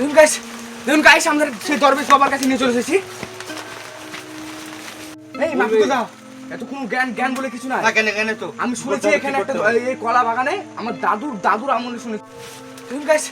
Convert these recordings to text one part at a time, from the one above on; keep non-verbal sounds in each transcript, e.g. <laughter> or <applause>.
দেখুন গাইস দেখুন গাইস আমাদের সেই দরবেশ বাবার কাছে নিয়ে চলে এসেছি। এই দাও এত কোনো জ্ঞান জ্ঞান বলে কিছু না কেন কেন তো? আমি শুনেছি এখানে একটা এই- কলা বাগানে আমার দাদুর দাদুর আমলে শুনেছি। দেখুন গাইস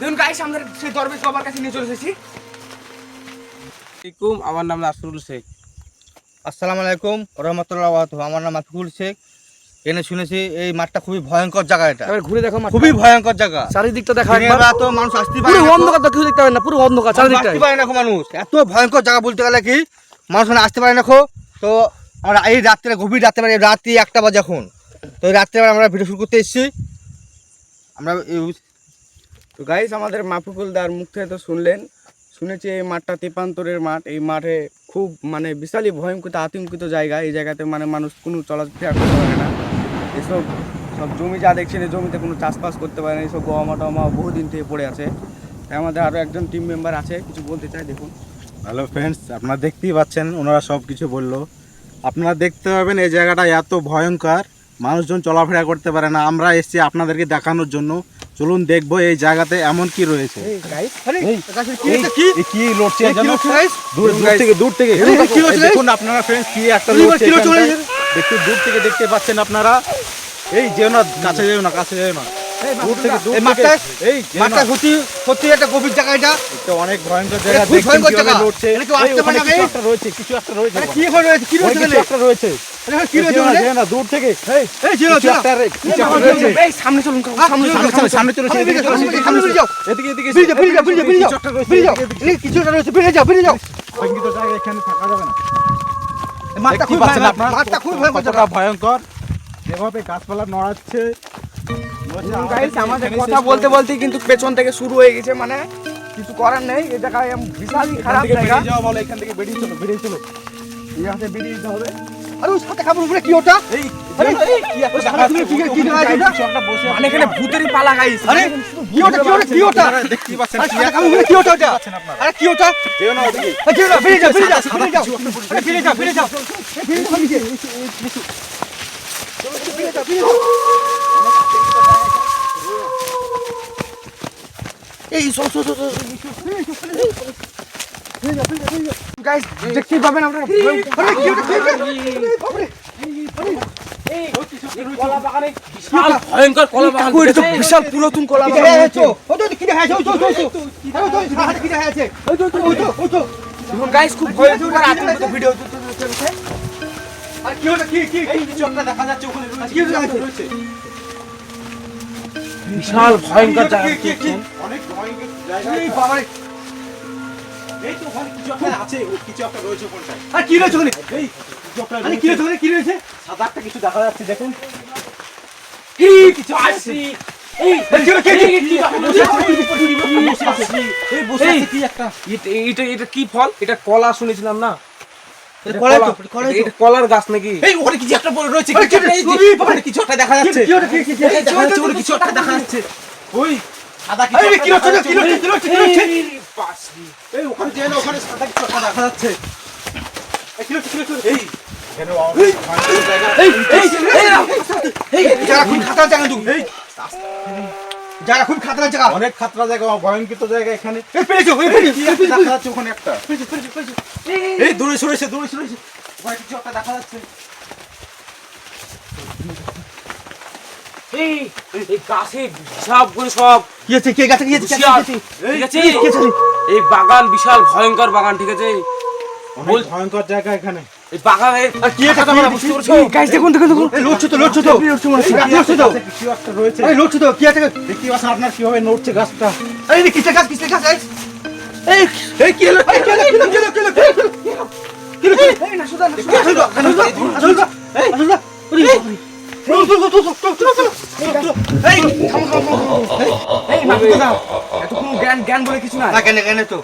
দেখুন গাইস আমাদের সেই দরবেশ বাবার কাছে নিয়ে চলে এসেছি। আমার নাম নাসরুল শেখ। আসসালামু আলাইকুম রহমতুল্লাহ আমার নাম মাফিকুল শেখ। এনে শুনেছি এই মাঠটা খুবই ভয়ঙ্কর জায়গা এটা। এবার ঘুরে দেখো মাঠটা। খুবই ভয়ঙ্কর জায়গা। চারিদিকটা দেখা দিনের একবার বেলা তো মানুষ আসতে পারে পুরো না অন্ধকার তো কিছু দেখতে পাবে না পুরো অন্ধকার চারিদিকটা আসতে পারে না খো মানুষ। এত ভয়ঙ্কর জায়গা বলতে গেলে কি? মানুষ এখানে আসতে পারে না খো। তো আমরা এই রাত্রে গভীর রাত্রে মানে রাত্রি একটা বাজে এখন। তো এই রাত্রে আমরা ভিডিও শুরু করতে এসেছি। আমরা এই- তো গাইস আমাদের মাফিকুল দার মুখ থেকে তো শুনলেন। শুনেছি এই মাঠটা তেপান্তরের মাঠ। এই মাঠে খুব মানে বিশালই ভয়ঙ্কর আতঙ্কিত জায়গা। এই জায়গাতে মানে মানুষ কোনো চলাফেরা করতে পারে না। এসব সব জমি যা দেখছেন এই জমিতে কোনো চাষবাস করতে পারে না এইসব গহমা টমা বহুদিন থেকে পড়ে আছে। তাই আমাদের আরও একজন টিম মেম্বার আছে কিছু বলতে চাই দেখুন। হ্যালো ফ্রেন্ডস আপনারা দেখতেই পাচ্ছেন ওনারা সব কিছু বলল। আপনারা দেখতে পাবেন এই জায়গাটা এত ভয়ঙ্কর মানুষজন চলাফেরা করতে পারে না। আমরা এসেছি আপনাদেরকে দেখানোর জন্য। চলুন দেখব এই জায়গাতে এমন কি রয়েছে। কি লড়ছে? দূর দূর থেকে? দেখুন আপনারা ফ্রেন্ডস কি একটা? দেখতে দূর থেকে দেখতে পাচ্ছেন আপনারা। এই যেও না কাছে যেও না কাছে যেও না দূর থেকে দূর থেকে এই মাঠটা সত্যি সত্যি একটা গভীর জায়গা এটা এটা অনেক ভয়ঙ্কর জায়গা খুবই ভয়ঙ্কর জায়গা। লড়ছে এটা আসতে পারে না, কিছু একটা রয়েছে কিছু একটা রয়েছে কি হয়ে রয়েছে কি রয়েছে কিছু একটা রয়েছে কি রয়েছে যেও না, ওখানে? যেও না, দূর থেকে এই এই ছিল কিছু একটা রে- কিছু একটা রয়েছে এই সামনে চলুন সামনে চলুন সামনে চলো, সামনে চলো, যাও, এদিকে সামনে চলো। যাও। এদিকে, এদিকে, বেরিয়ে যাও, বেরিয়ে যাও, বেরিয়ে যাও, বেরিয়ে যাও। একটা রয়েছে, বেরিয়ে যাও। এদিকে, এদিকে। এই কিছু একটা রয়েছে, বেরিয়ে যাও, বেরিয়ে যাও। ভয়ঙ্কর জায়গা, এখানে থাকা যাবে না। মাঠটা খুব ভয়ঙ্কর, মাঠটা খুব ভয়ঙ্কর কতটা জায়গা। ভয়ঙ্কর যেভাবে গাছপালা নড়াচ্ছে। আমাদের কথা বলতে। বলতে কিন্তু পেছন থেকে শুরু হয়ে গেছে মানে কিছু করার নেই। এই জায়গায় বিশালই খারাপ জায়গা। যাওয়া বলো, এখান থেকে বেরিয়ে চলো, বেরিয়ে চলো। এই হাতে বেরিয়ে যেতে হবে। আরে ওই সাথে খাবার উপরে কি ওটা? এই, কি ওটা, এই বেরিয়ে যাও, নিচে। বেরিয়ে যাও, বেরিয়ে যাও। এই so so so so guys দেখতেই পাবেন আপনারা ভয়ঙ্কর কলা বাগান এটা তো বিশাল পুরাতন কলা বাগান দেখা তো, কি দেখা যাচ্ছে? ওই তো, কি দেখা যাচ্ছে? ওই তো, ওই তো, গাইস খুব ভয়ঙ্কর ভিডিও কি ওটা? কি, কি, কি? কিছু একটা দেখা যাচ্ছে ওখানে রয়েছে, কি রয়েছে। বিশাল ভয়ঙ্কর জায়গা? অনেক ভয়ঙ্কর জায়গা এই এটা। এই তো ওখানে কিছু একটা আছে কিছু একটা রয়েছে ওখানটায়। আরে কি রয়েছে ওখানে? এই আরে কি রয়েছে। কি রয়েছে? সাদা একটা কিছু দেখা যাচ্ছে দেখুন। এই কিছু আছে? এটা কি ফল? এটা কলা শুনেছিলাম না? কলার গাছ নাকি এই ওখানে কিছু একটা বড় রয়েছে কিছু একটা এই দেখা যাচ্ছে? এই কিছু একটা দেখা যাচ্ছে ওই সাদা কি? দেখা কি? যাচ্ছে। কি রয়েছে? কি রয়েছে? এই ওখানে যে ওখানে সাদা কিছু একটা দেখা যাচ্ছে এই কি রয়েছে? কি রয়েছে? এই এখানে অনেক ভয়ঙ্কর জায়গা এই, এই, এই, এই, জায়গা খুব খাতরা জায়গা তুমি। এই জায়গা খুব খাতরা জায়গা। অনেক খাতরা জায়গা ভয়ঙ্কর জায়গা এখানে। এই, পেরেছ, পেরেছ, দেখা যাচ্ছে ওখানে একটা? পেরেছ, পেরেছ, পেরেছ। এই দূরে সরেছে দূরে সরেছে ওখানে কিছু একটা দেখা যাচ্ছে। এই এই গাছে সব করে সব কি গেছে? ঠিক আছে? এই বাগান বিশাল ভয়ঙ্কর বাগান ঠিক আছে? অনেক ভয়ঙ্কর জায়গা এখানে। এই আর কি বুঝতে পেরেছ? গাইস দেখুন দেখুন দেখুন লড়ছো তো, লড়ছো তো। এই, গাছ লড়ছো তো। কিছু একটা রয়েছে এই, লড়ছো তো, কি আছে? দেখতে পাচ্ছেন আপনার কীভাবে নড়ছে গাছটা এই, এই, কিসের গাছ, কিসের গাছ, এই? এই, এই, কি হলো? কি হলো? কি হলো? কি হলো? কি হলো? কি হলো? কি হলো? এই না সুদা এই, ওরে?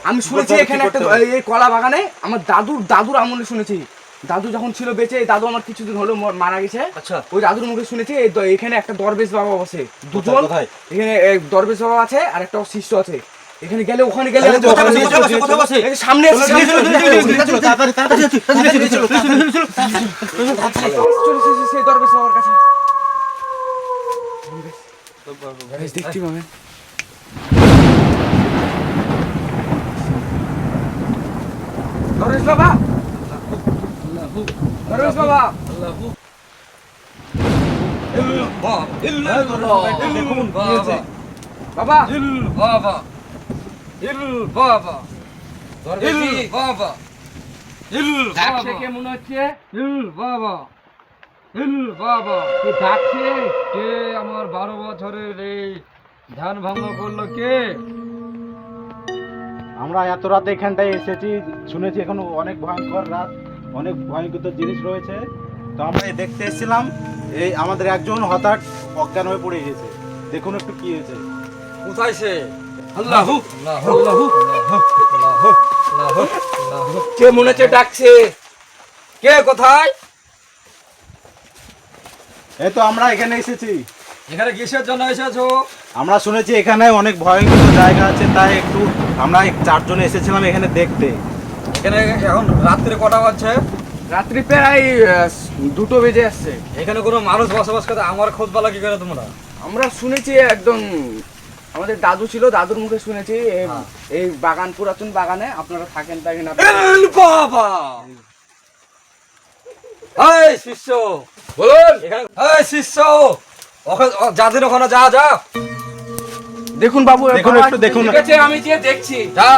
আমি শুনেছি এখানে একটা কলা বাগানে আমার দাদুর দাদুর আমলে শুনেছি দাদু যখন ছিল বেঁচে দাদু আমার কিছুদিন হলো মারা গেছে আচ্ছা ওই দাদুর মুখে শুনেছি এখানে একটা দরবেশ বাবা আছে দুজন এখানে দরবেশ বাবা আছে আর একটা শিষ্য আছে এখানে গেলে ওখানে গেলে সামনে দেখছি মামে দরবেশ বাবা বাবা। বাবা। বাবা বাবা ইল কে মনে হচ্ছে? ইল বাবা ইল বাবা কে ডাকছে কে আমার বারো বছরের এই ধ্যান ভঙ্গ করল কে? আমরা এত রাতে এখানটায় এসেছি শুনেছি এখন অনেক ভয়ঙ্কর রাত। অনেক ভয়ঙ্কর জিনিস রয়েছে। তো আমরা দেখতে এসেছিলাম এই আমাদের একজন হঠাৎ অজ্ঞান হয়ে পড়ে গেছে। দেখুন একটু কি হয়েছে। কোথায় সে? আল্লাহু আল্লাহ আল্লাহ আল্লাহ আল্লাহ কে মনে হচ্ছে ডাকছে? কে কোথায়? এই তো আমরা এখানে এসেছি। এখানে কিসের জন্য এসেছ? আমরা শুনেছি এখানে অনেক ভয়ঙ্কর জায়গা আছে তাই একটু আমরা চারজন এসেছিলাম এখানে দেখতে। এখানে এখন রাত্রে কটা বাজছে? রাত্রি প্রায় দুটো বেজে আসছে। এখানে কোনো মানুষ বসবাস করে? আমার খোঁজ পালা কি করে তোমরা? আমরা শুনেছি একদম আমাদের দাদু ছিল দাদুর মুখে শুনেছি এই- হ্যাঁ। বাগান পুরাতন বাগানে আপনারা থাকেন থাকেন এল বাবা! এই শিষ্য! বলুন! এই শিষ্য! ওখানে যাদের ওখানে যা যা। দেখুন বাবু দেখুন, একটু দেখুন। আমি যে দেখছি। যা।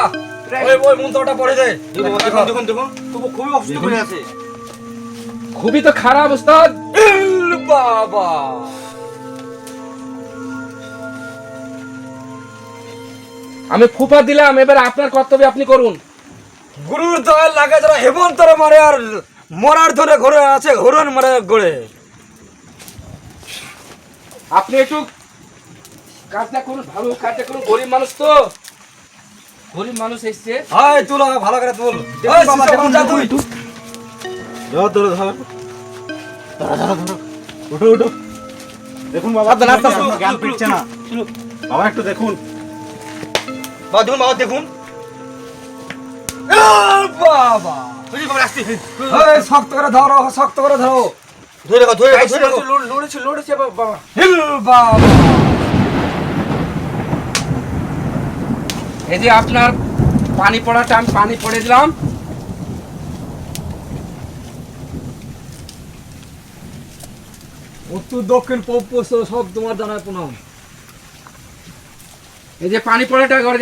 ওই ওই মন্ত্রটা পড়ে দে। দেখুন দেখুন দেখুন। খুব খুবই অসুস্থ করে আছে। খুবই তো খারাপ ওস্তাদ। বাবা। আমি ফুপা দিলাম এবার আপনার কর্তব্য আপনি করুন। গুরুর দয়াল লাগে যারা হেমন্তরে মারে আর মরার ধরে ঘুরে আছে ঘুরন মারে ঘুরে আপনি একটু কাজটা করুন ভালো কাজটা করুন গরিব মানুষ তো। গরিব মানুষ এসছে। হাই তুল ভালো করে তুল। দেখুন এই বাবা, দেখুন, যা তুই। ধরো ধরো ধরো। উঠো উঠো। দেখুন বাবা আস্তে আস্তে, জ্ঞান শুরু, ফিরছে না। শুরু। বাবা একটু দেখুন। বাবা দেখুন বাবা দেখুন। বাবা। এই শক্ত করে ধরো শক্ত করে ধরো। ধরে ধরে লড়েছে লড়েছে বাবা। হিল বাবা। এই যে আপনার পানি পড়াটা আমি পানি পড়ে দিলাম। উত্তর দক্ষিণ পশ্চিম সব তোমার জানায় প্রণাম। এই যে পানি পড়াটা ঘরে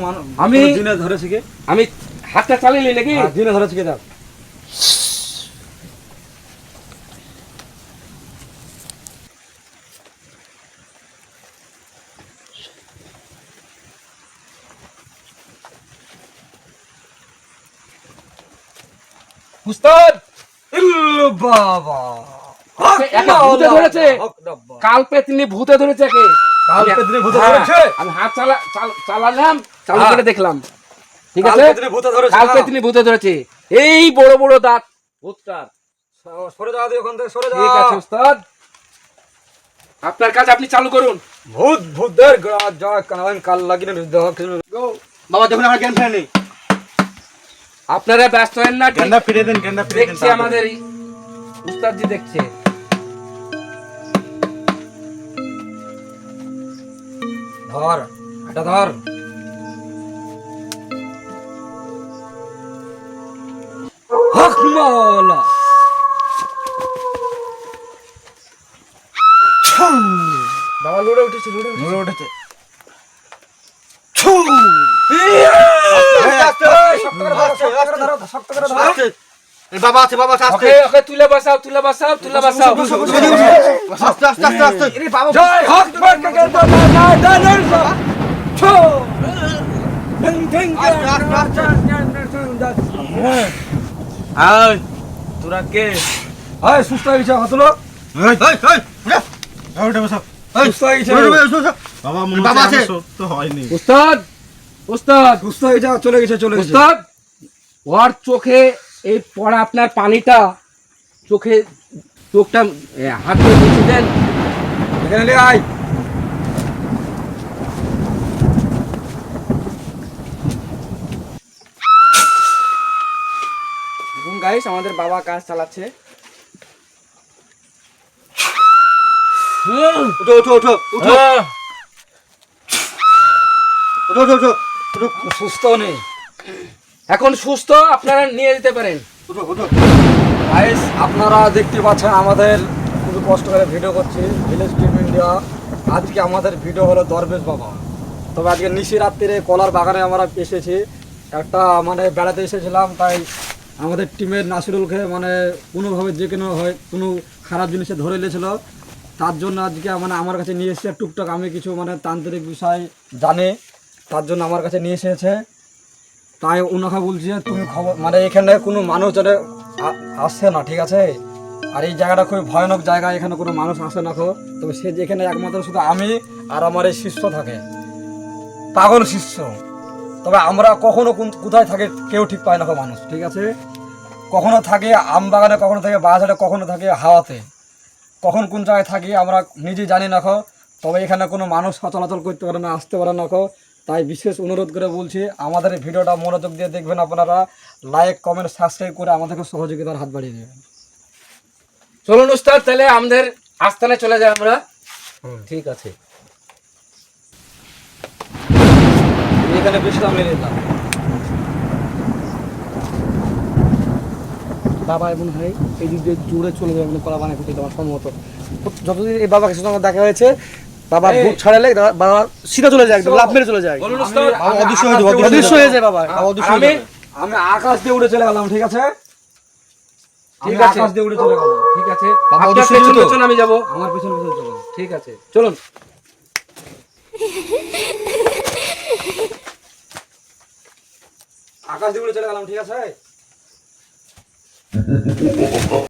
মানুষ আমি- হাতটা চালিয়ে নাকি? হ্যাঁ, জিনে ধরেছে কি দেখ উস্তাদ বাবা ভূতে ধরেছে? কাল পেতনি ভূতে ধরেছে কে কাল পেতনি ভূতে হ্যাঁ, ধরেছে? আমি হাত চালা চাল- চালালাম চালু হ্যাঁ। করে দেখলাম ঠিক আছে কাল। পেতনি ভূতে ধরেছে এই বড় বড় দাঁত। ভূতটার সরে যাও দিয়ে ওখান থেকে সরে যাও। ঠিক আছে উস্তাদ। আপনার কাজ আপনি চালু করুন। ভূত ভূতদের গ্রাস জয় কানান কাল লাগিনে দক্ষিণ বাবা দেখুন আমার জ্ঞান ফেরে নেই। আপনারা ব্যস্ত হেন না গেন্দা ফিরে দেন গেন্দা ফিরে দেন দেখছে আমাদের উস্তাদজি দেখছে। ধর এটা ধর। হক মাওলা বাবা লড়ে উঠেছে লড়ে উঠেছে। নড়ে উঠেছে। আস্তে, আস্তে, শক্ত করে ধরো, শক্ত করে ধরো, শক্ত করে ধরো। আস্তে। এই বাবা আছে বাবা আছে ওকে তুলে বসাও তুলে বসাও তুলে বসাও। আস্তে আস্তে আস্তে আস্তে। জয় হক মার্কে গেল না না না না না ছো ঢং ঢং আস্তে, আস্তে, আস্তে। আয় তোরা কে? হাই সুস্থ হয়ে গেছে হতলো এই, এই, এই। এই। সুস্থ হয়ে গেছে। উঠে, উঠে, উঠে, উঠে। বাবা মনে বাবা আছে? সত্য হয়নি। উস্তাদ উস্তাদ। সুস্থ হয়ে গেছে চলে গেছে চলে গেছে। উস্তাদ ওর চোখে এই পড়া আপনার পানিটা চোখে চোখটা হাত দিয়ে দেন। এখানে আয় দেখুন গাইস আমাদের বাবা কাজ চালাচ্ছে। উঠো উঠো উঠো উঠো। উঠো উঠো উঠো উঠো। সুস্থ নেই। এখন সুস্থ আপনারা নিয়ে যেতে পারেন। উঠো উঠো। গাইস আপনারা দেখতে পাচ্ছেন আমাদের খুবই কষ্ট করে ভিডিও করছি। ভিলেজ টিম ইন্ডিয়া আজকে আমাদের ভিডিও হলো দরবেশ বাবা। তবে আজকে নিশি রাত্রিরে কলার বাগানে আমরা এসেছি। একটা মানে বেড়াতে এসেছিলাম তাই আমাদের টিমের নাসিরুলকে মানে কোনোভাবে যে কোনো হয়, কোনো খারাপ জিনিসে ধরে নিয়েছিল। তার জন্য আজকে মানে আমার কাছে নিয়ে এসেছে টুকটাক, আমি কিছু মানে তান্ত্রিক বিষয় জানি, তার জন্য আমার কাছে নিয়ে এসেছে। তাই ওনাকে বলছি যে, তুমি খবর মানে এখানে কোনো মানুষ যেন আসছে না, ঠিক আছে? আর এই জায়গাটা খুবই ভয়ানক জায়গা, এখানে কোনো মানুষ আসে না খো। তবে সে যেখানে একমাত্র শুধু আমি আর আমার এই শিষ্য থাকে। পাগল শিষ্য। তবে আমরা কখনো কোথায় থাকে কেউ ঠিক পায় না মানুষ, ঠিক আছে? কখনো থাকে আম বাগানে, কখনো থাকে বাজারে, কখনো থাকে হাওয়াতে। কখন কোন জায়গায় থাকি আমরা নিজে জানি না তবে এখানে কোনো মানুষ চলাচল করতে পারে না, আসতে পারে না তাই বিশেষ অনুরোধ করে বলছি, আমাদের ভিডিওটা মনোযোগ দিয়ে দেখবেন আপনারা। লাইক কমেন্ট সাবস্ক্রাইব করে আমাদেরকে সহযোগিতার হাত বাড়িয়ে দেবেন। চলুন উস্তাদ তাহলে আমাদের আস্থানে চলে যাই আমরা। ঠিক আছে। এখানে বিশ্রাম নিয়ে নিলাম বাবা এমন হয় এই দিক দিয়ে জুড়ে চলে যাবে মানে কলা বানায় খেতে আমার সম্ভবত। যতদিন এই বাবাকে সাথে আমার দেখা হয়েছে বাবা ভূত ছাড়ালে বাবা সিধা চলে যায় একদম লাভ মেরে চলে যায়। আমি- অদৃশ্য হয়ে যাবে, অদৃশ্য হয়ে যায় বাবা। অদৃশ্য আমি আমি আকাশ দিয়ে উড়ে চলে গেলাম ঠিক আছে? ঠিক ঠিক আছে। আকাশ দিয়ে উড়ে চলে গেলাম ঠিক আছে? বাবা, অদৃশ্য তো? পেছন আমি যাব। আমার পিছনে পিছনে চলো ঠিক আছে। চলুন। <laughs> আকাশ দিয়ে চলে গেলাম ঠিক আছে?